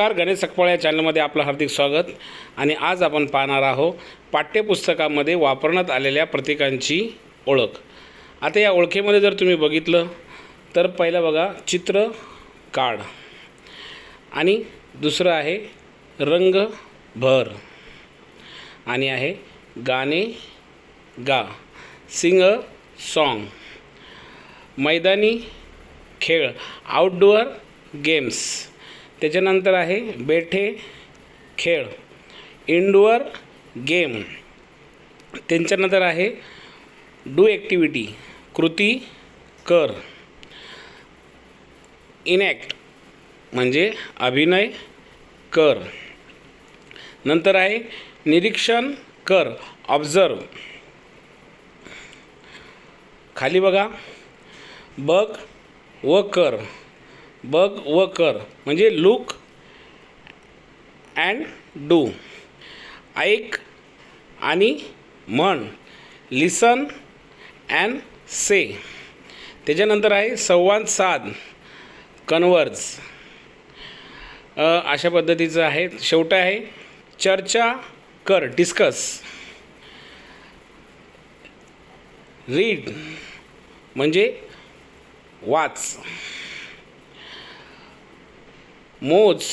नमस्कार गणेश सकपाळ या चॅनलमध्ये आपलं हार्दिक स्वागत. आणि आज आपण पाहणार आहोत पाठ्यपुस्तकामध्ये वापरण्यात आलेल्या प्रतीकांची ओळख. आता या ओळखीमध्ये जर तुम्ही बघितलं तर पहिलं बघा चित्र काढ आणि दुसरं आहे रंग भर आणि आहे गाणे गा. सिंग अ सॉन्ग मैदानी खेळ आउटडोअर गेम्स त्याच्यानंतर आहे बेठे खेळ इनडोअर गेम त्यांच्यानंतर आहे डू ॲक्टिव्हिटी कृती कर. इनॅक्ट म्हणजे अभिनय कर. नंतर आहे निरीक्षण कर ऑब्झर्व खाली बघा. बघ व कर. बघ व कर. म्हणजे लुक अँड डू ऐक आणि म्हण. लिसन अँड से त्याच्यानंतर आहे संवाद साध. कन्वर्ज अशा पद्धतीचं आहे. शेवट आहे चर्चा कर. डिस्कस रीड म्हणजे वाच. मोज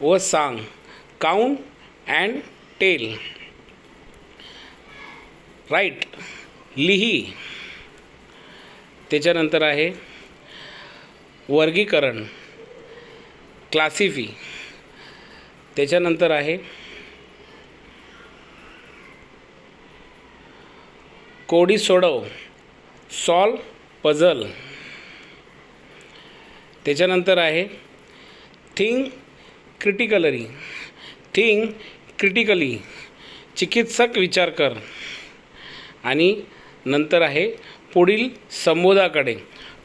व सांग काउंट अँड टेल. राईट लिही. त्याच्यानंतर आहे वर्गीकरण क्लासिफी. त्याच्यानंतर आहे कोडी सोडव सॉल्व पझल. त्याच्यानंतर आहे थिंक क्रिटिकलरी थिंक क्रिटिकली चिकित्सक विचार कर. आणि नंतर आहे पुढील संबोधाकडे.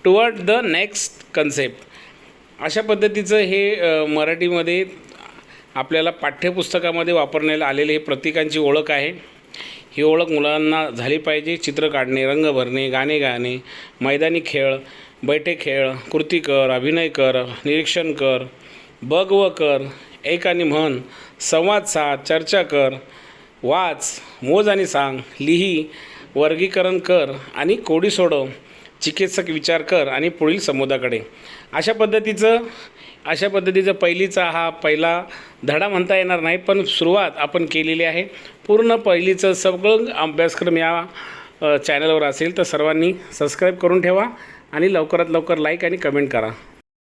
टुवर्ड द नेक्स्ट कन्सेप्ट अशा पद्धतीचं हे मराठीमध्ये आपल्याला पाठ्यपुस्तकामध्ये वापरण्यात आलेले हे प्रतीकांची ओळख आहे. ही ओळख मुलांना झाली पाहिजे. चित्र काढणे रंग भरणे गाणे गाणे मैदानी खेळ बैठे खेळ कृती कर अभिनय कर निरीक्षण कर बघ व कर एक आणि म्हण संवाद साध चर्चा कर वाच मोज आणि सांग लिही वर्गीकरण कर आणि कोडी सोडव चिकित्सक विचार कर आणि पुढील समुदाकडे अशा पद्धतीचं अशा पद्धतीचं पहिलीचा हा पहिला धडा म्हणता येणार नाही पण सुरुवात आपण केलेली आहे. पूर्ण पहिलीचं सगळं अभ्यासक्रम या चॅनलवर असेल तर सर्वांनी सबस्क्राईब करून ठेवा आणि लवकरात लवकर लाईक आणि कमेंट करा.